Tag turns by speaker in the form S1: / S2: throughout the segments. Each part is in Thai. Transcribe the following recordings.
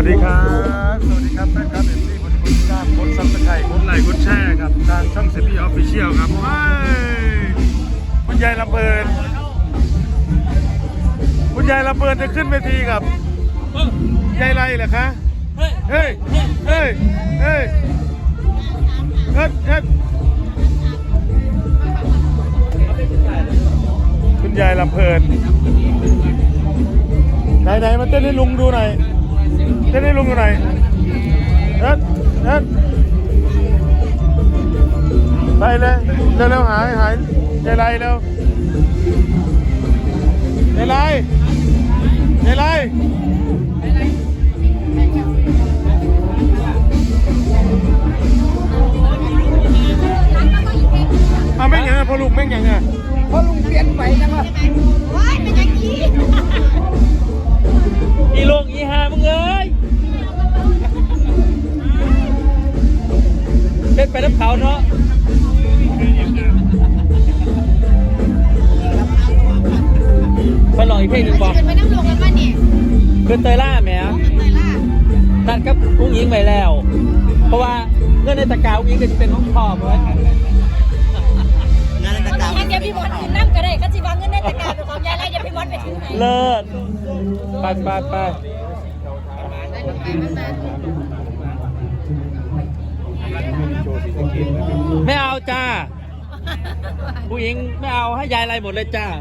S1: วัสดีครับ สวัสดีครับแฟนครับเอ็มซีคนที่กดติดตามกดซับสไครต์กดไลค์กดแชร์ครับ ทางช่องเซฟีออฟฟิเชียลครับว้ยคุณยายลำเพลินคุณยายลำเพลินจะขึ้นเวทีกับยายไรเหรอคะ เฮ้ย เฮ้ย เฮ้ยเฮ้ยเฮ้ยคุณยายลำเพลินไหนไหนๆมาเต้นให้ลุงดูหน่อย เต้นให้ลุงดูหน่อยเอ็ดเอ็ดไปเลยเร็วๆหายหายใจไรเร็วใจไรใจไรเอาแม่งยังไงพอลุงแม่งยังไง
S2: พราะลุงเปลี่ยน
S3: เป็น
S4: ไปน้ำเขาเนาะไปลองอีกเพลงหนึ่งบอก
S3: เป็นไปนั่งลงกันป่ะเนี่ย
S4: คือเตยล่าแหม
S3: กันเลยล่ะ
S4: นัดกับอุ้งยิงไปแล้ว เพราะว่าเงื่อนในตะกร้าอุ้งยิงก็จะเป็นของพ่อเพื่อน
S2: งานต่าง
S3: งั้นเดี๋ยวพี่มดนั่งก็ได้ก็จีวางเงินในตะกร้ารเป็นของยายแล้วเดี๋ยวพี่มดไปถึงไหน
S4: เลิศไปไปไป ไม่เอาจ้า ผู้หญิงไม่เอาให้ยายอะไรหมดเลยจ้า
S2: ๆ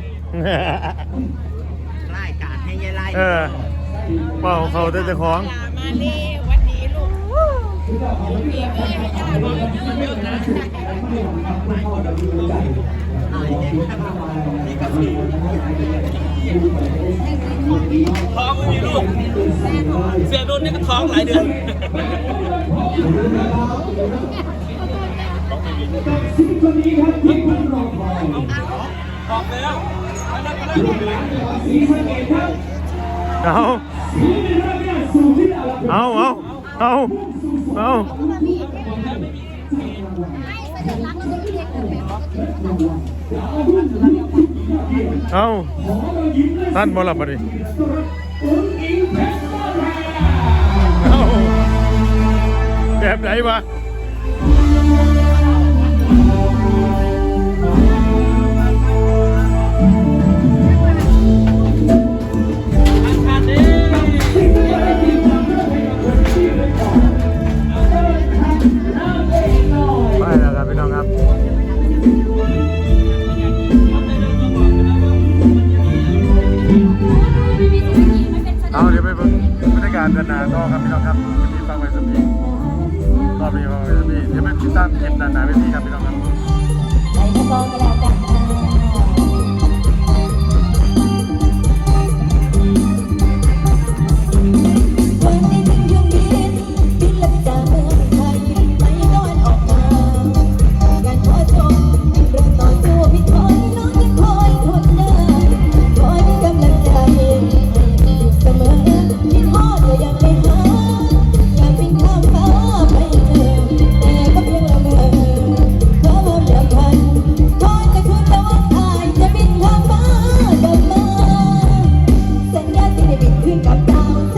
S2: รายการให้ยายไล่
S1: เออเป่าเขาได้แต่ของ
S3: มาเล่วันนี้ลูกมีเอ้ยให้ย่าดูเยอะๆนะ
S4: ท้องไม่มีลูก เสียโดนนี่ก็ท้องหลายเดือน ออกแล้ว
S1: เอาเอาเอาเอาเอา
S3: ให้เสด็จรักแล้วก็พี่เล็กเดินไปเขาก็ถึง
S1: เอาท่านบอลับมาดิเอาแบบไหนวะ บินขึ้นกับดาว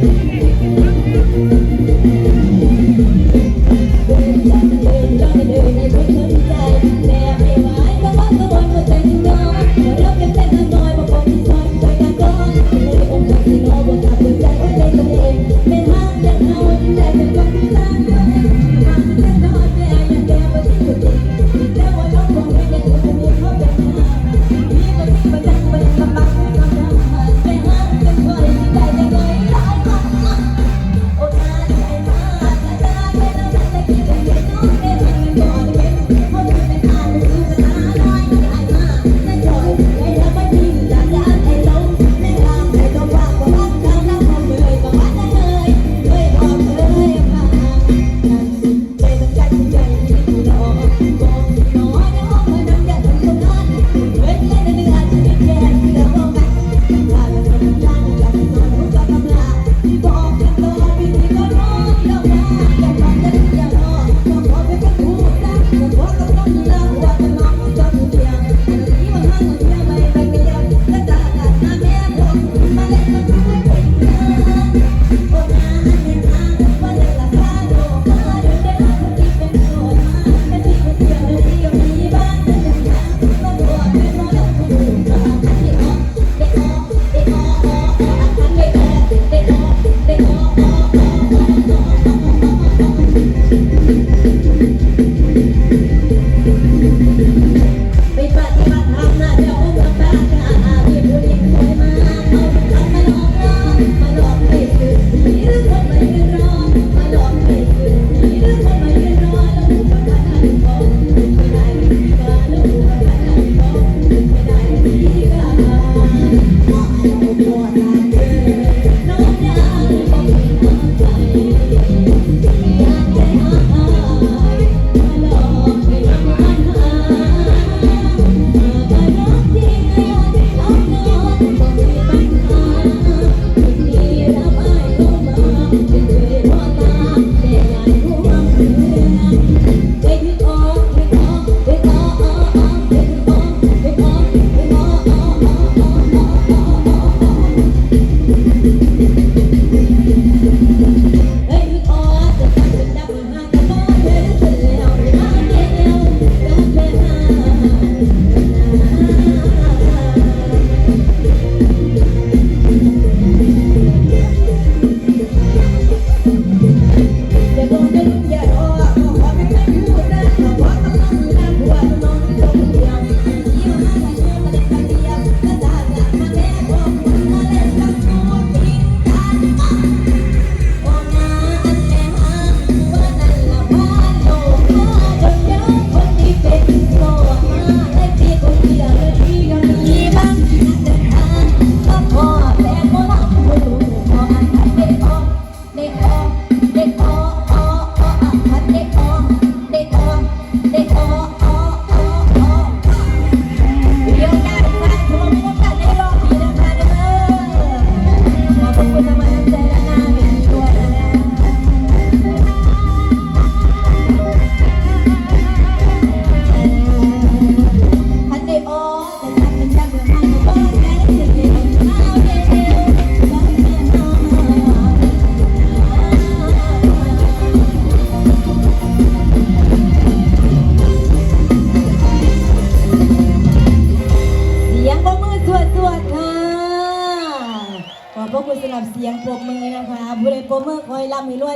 S1: Thank you. life.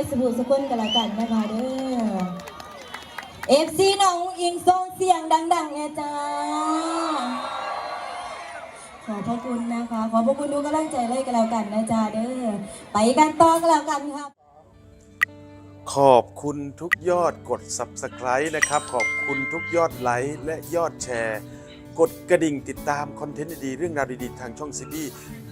S1: สบู่สกุล
S3: กันละกัน
S5: นะคาเด้อเอฟซีน้องอิงทรงเสียงดังๆเนี่ยจ้า ขอพระคุณนะคะ ขอพระคุณดูกำลังใจเลยกันแล้วกันนะจ้าเด้อ ไปกันต่อกันแล้วกันครับ
S6: ขอบคุณทุกยอดกด subscribe นะครับ ขอบคุณทุกยอดไลค์และยอดแชร์ กดกระดิ่งติดตามคอนเทนต์ดีๆเรื่องราวดีๆทางช่องซีบี